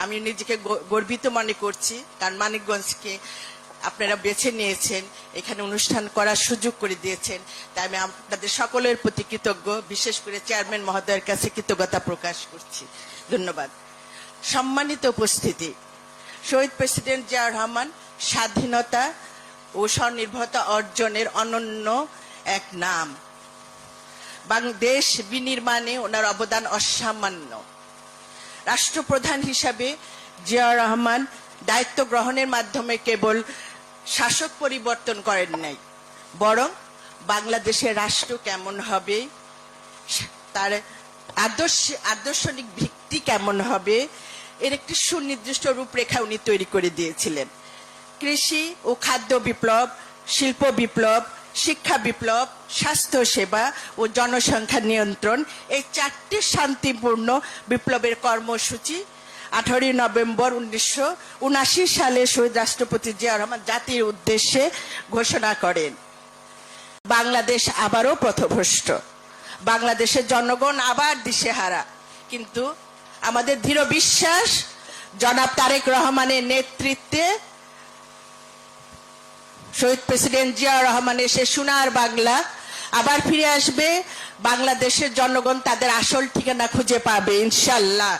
আমি নিজেকে গর্বিত মনে করছি। কারণ মানিকগঞ্জকে আপনারা বেছে নিয়েছেন, এখানে অনুষ্ঠান করার সুযোগ করে দিয়েছেন। তাই আমি আপনাদের সকলের প্রতি কৃতজ্ঞ। বিশেষ করে চেয়ারম্যান মহোদয়ের কাছে কৃতজ্ঞতা প্রকাশ করছি। ধন্যবাদ। সম্মানিত উপস্থিতি, শহীদ প্রেসিডেন্ট জিয়াউর রহমান স্বাধীনতা ও স্বনির্ভরতা অর্জনের অনন্য এক নাম। বাংলাদেশ বিনির্মাণে ওনার অবদান অসামান্য। রাষ্ট্রপ্রধান হিসাবে জিয়াউর রহমান দায়িত্ব গ্রহণের মাধ্যমে কেবল শাসক পরিবর্তন করেন নাই, বরং বাংলাদেশের রাষ্ট্র কেমন হবে, তার আদর্শ, আদর্শনিক ভিত্তি কেমন হবে, এর একটি সুনির্দিষ্ট রূপরেখা উনি তৈরি করে দিয়েছিলেন। কৃষি ও খাদ্য বিপ্লব, শিল্প বিপ্লব শিক্ষা বিপ্লব, স্বাস্থ্য সেবা ও জনসংখ্যা নিয়ন্ত্রণ এই চারটি শান্তিপূর্ণ বিপ্লবের কর্মসূচি। আঠারোই নভেম্বর উনিশশো উনাশি সালে শহীদ রাষ্ট্রপতি জিয়া রহমান জাতির উদ্দেশ্যে ঘোষণা করেন, বাংলাদেশ আবারও পথভ্রষ্ট। বাংলাদেশের জনগণ আবার দিশেহারা। কিন্তু আমাদের দৃঢ় বিশ্বাস, জনাব তারেক রহমানের নেতৃত্বে শহীদ প্রেসিডেন্ট জিয়া রহমানের সে সোনার বাংলা আবার ফিরে আসবে। বাংলাদেশের জনগণ তাদের আসল ঠিকানা খুঁজে পাবে ইনশাল্লাহ